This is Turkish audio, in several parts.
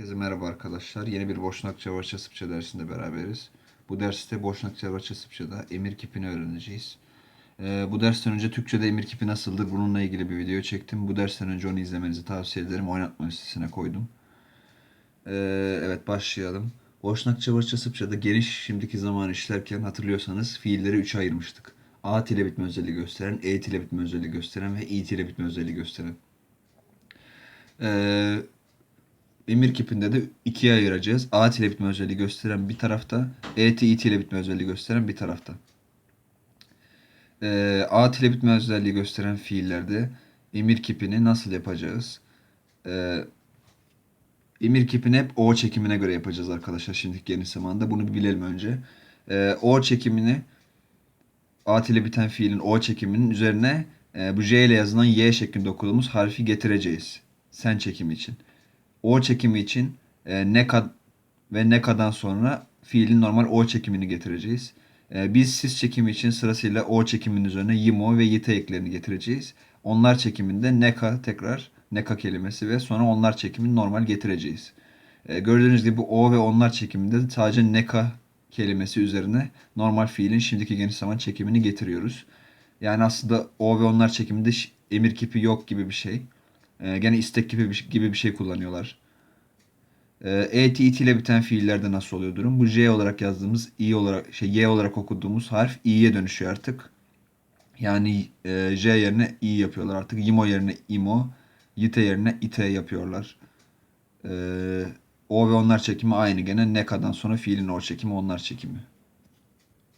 Herkese merhaba arkadaşlar. Yeni bir Boşnakça Varça Sıpça dersinde beraberiz. Bu derste Boşnakça Varça Sıpça'da emir kipini öğreneceğiz. Ee, bu dersten önce Türkçe'de emir kipi nasıldır bununla ilgili bir video çektim. Bu dersten önce onu izlemenizi tavsiye ederim. Oynatma listesine koydum. Ee, evet başlayalım. Boşnakça Varça Sıpça'da geniş şimdiki zaman işlerken hatırlıyorsanız fiilleri üçe ayırmıştık. A ile bitme özelliği gösteren, E ile bitme özelliği gösteren ve İ ile bitme özelliği gösteren. Ee, Emir kipinde de ikiye ayıracağız. A ile bitme özelliği gösteren bir tarafta, E T, İ ile bitme özelliği gösteren bir tarafta. Ee, A ile bitme özelliği gösteren fiillerde emir kipini nasıl yapacağız? Ee, emir kipini hep O çekimine göre yapacağız arkadaşlar şimdiki geniş zamanda. Bunu bir bilelim önce. Ee, o çekimini A ile biten fiilin O çekiminin üzerine e, bu J ile yazılan Y şeklinde okuduğumuz harfi getireceğiz. Sen çekimi için. O çekimi için e, neka ve nekadan sonra fiilin normal O çekimini getireceğiz. E, biz siz çekimi için sırasıyla O çekiminin üzerine yimo ve yite eklerini getireceğiz. Onlar çekiminde neka tekrar neka kelimesi ve sonra onlar çekimini normal getireceğiz. E, gördüğünüz gibi O ve onlar çekiminde sadece neka kelimesi üzerine normal fiilin şimdiki geniş zaman çekimini getiriyoruz. Yani aslında O ve onlar çekiminde emir kipi yok gibi bir şey. Ee, gene istek gibi bir, şey- gibi bir şey kullanıyorlar. Ee, e, t, it ile biten fiillerde nasıl oluyor durum? Bu J olarak yazdığımız, i olarak, şey Y olarak okuduğumuz harf i'ye dönüşüyor artık. Yani e, J yerine i yapıyorlar artık. Yimo yerine imo, yite yerine ite yapıyorlar. Ee, o ve onlar çekimi aynı gene. Neka'dan sonra fiilin o çekimi, onlar çekimi.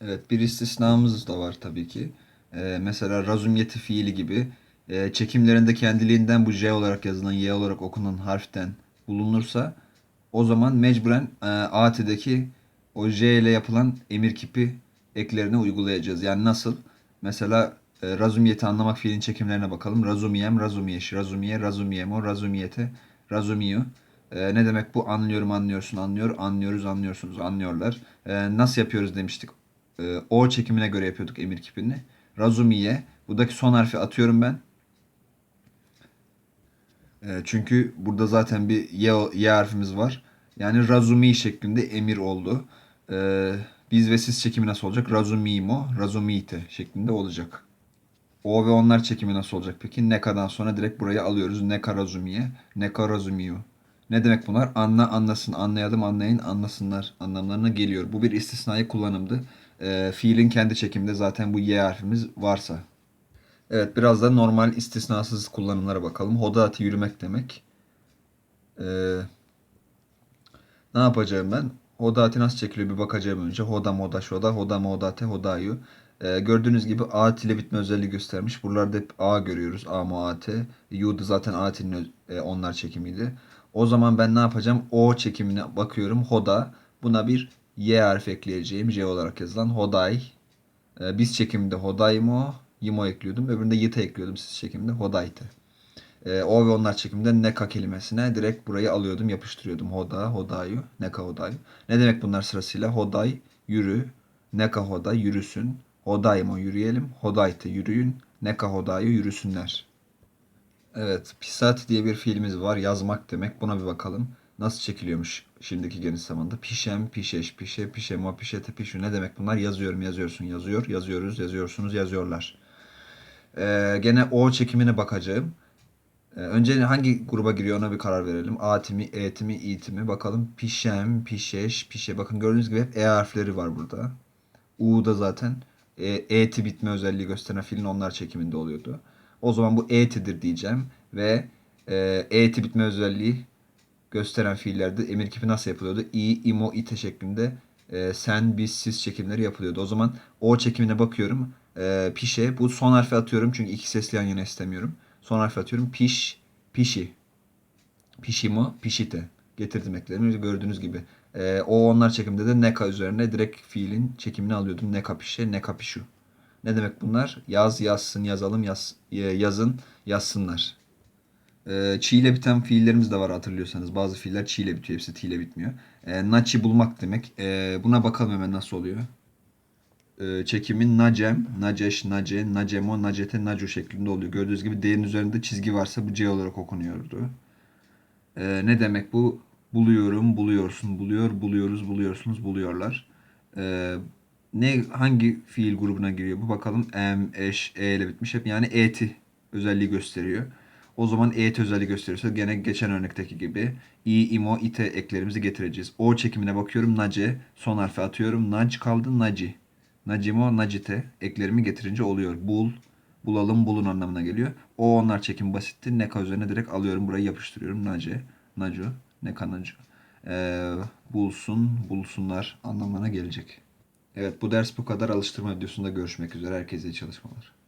Evet bir istisnamız da var tabii ki. Ee, mesela razumyeti fiili gibi e, çekimlerinde kendiliğinden bu J olarak yazılan Y olarak okunan harften bulunursa o zaman mecburen e, AT'deki o J ile yapılan emir kipi eklerini uygulayacağız. Yani nasıl? Mesela e, razumiyeti anlamak fiilin çekimlerine bakalım. Razumiyem, razumiyeş, razumiye, razumiyemo, razumiyete, razumiyu. E, ne demek bu? Anlıyorum, anlıyorsun, anlıyor, anlıyoruz, anlıyorsunuz, anlıyorlar. E, nasıl yapıyoruz demiştik. E, o çekimine göre yapıyorduk emir kipini. Razumiye. Buradaki son harfi atıyorum ben. E, çünkü burada zaten bir y, y harfimiz var. Yani razumi şeklinde emir oldu. E, biz ve siz çekimi nasıl olacak? Razumimo, razumite şeklinde olacak. O ve onlar çekimi nasıl olacak peki? Neka'dan sonra direkt buraya alıyoruz. Neka razumiye, neka razumiyo. Ne demek bunlar? Anla, anlasın, anlayalım, anlayın, anlasınlar anlamlarına geliyor. Bu bir istisnai kullanımdı. E, fiilin kendi çekiminde zaten bu y harfimiz varsa. Evet biraz da normal istisnasız kullanımlara bakalım. Hodati yürümek demek. Ee, ne yapacağım ben? Hodati nasıl çekiliyor bir bakacağım önce. Hoda moda şoda, hoda modate, hodayu. Ee, gördüğünüz gibi a ile bitme özelliği göstermiş. Buralarda hep a görüyoruz. A t. Yu da zaten a tilin öz- e, onlar çekimiydi. O zaman ben ne yapacağım? O çekimine bakıyorum. Hoda. Buna bir y harfi ekleyeceğim. J olarak yazılan hoday. Ee, biz çekiminde hodaymo, yimo ekliyordum. Öbüründe yite ekliyordum siz çekiminde hodayte. Ee, o ve onlar çekiminde neka kelimesine direkt burayı alıyordum, yapıştırıyordum. Hoda, hodayu, neka hodayu. Ne demek bunlar sırasıyla? Hoday, yürü, neka hoday, yürüsün. Hodaymo, yürüyelim. Hodayte, yürüyün. Neka hodayu, yürüsünler. Evet, pisat diye bir fiilimiz var. Yazmak demek. Buna bir bakalım. Nasıl çekiliyormuş şimdiki geniş zamanda? Pişem, pişeş, pişe, pişemo, pişete, pişu. Ne demek bunlar? Yazıyorum, yazıyorsun, yazıyor, yazıyoruz, yazıyorsunuz, yazıyorlar. Ee, gene o çekimine bakacağım. Ee, önce hangi gruba giriyor ona bir karar verelim. A'timi, E'timi, İ'timi. Bakalım pişem, pişeş, pişe. Bakın gördüğünüz gibi hep E harfleri var burada. U'da zaten e, E'ti bitme özelliği gösteren fiilin onlar çekiminde oluyordu. O zaman bu E'tidir diyeceğim ve e, E'ti bitme özelliği gösteren fiillerde emir kipi nasıl yapılıyordu? İ, imo, ite şeklinde e, sen, biz, siz çekimleri yapılıyordu. O zaman o çekimine bakıyorum. E, pişe. Bu son harfi atıyorum çünkü iki sesli yan yana istemiyorum. Son harfi atıyorum. Piş, pişi. Pişimo, pişite. Getirdim eklerimi gördüğünüz gibi. E, o onlar çekimde de neka üzerine direkt fiilin çekimini alıyordum. Neka pişe, neka pişu. Ne demek bunlar? Yaz, yazsın, yazalım, yaz, e, yazın, yazsınlar. E, çi ile biten fiillerimiz de var hatırlıyorsanız. Bazı fiiller çi ile bitiyor. Hepsi ti ile bitmiyor. E, naçi bulmak demek. E, buna bakalım hemen nasıl oluyor. E, çekimin nacem, naceş, nace, nacemo, nacete, nacu şeklinde oluyor. Gördüğünüz gibi D'nin üzerinde çizgi varsa bu C olarak okunuyordu. E, ne demek bu? Buluyorum, buluyorsun, buluyor, buluyoruz, buluyorsunuz, buluyorlar. Ee, ne hangi fiil grubuna giriyor bu? Bakalım em, eş, e ile bitmiş. Hep yani eti özelliği gösteriyor. O zaman et özelliği gösteriyorsa gene geçen örnekteki gibi i, imo, ite eklerimizi getireceğiz. O çekimine bakıyorum. Nace. Son harfi atıyorum. Nac kaldı. Naci. Nacimo, nacite eklerimi getirince oluyor. Bul, bulalım, bulun anlamına geliyor. O onlar çekim basitti. Neka üzerine direkt alıyorum. Burayı yapıştırıyorum. Nace, nacu, neka nacu. Ee, bulsun, bulsunlar anlamına gelecek. Evet bu ders bu kadar. Alıştırma videosunda görüşmek üzere. Herkese iyi çalışmalar.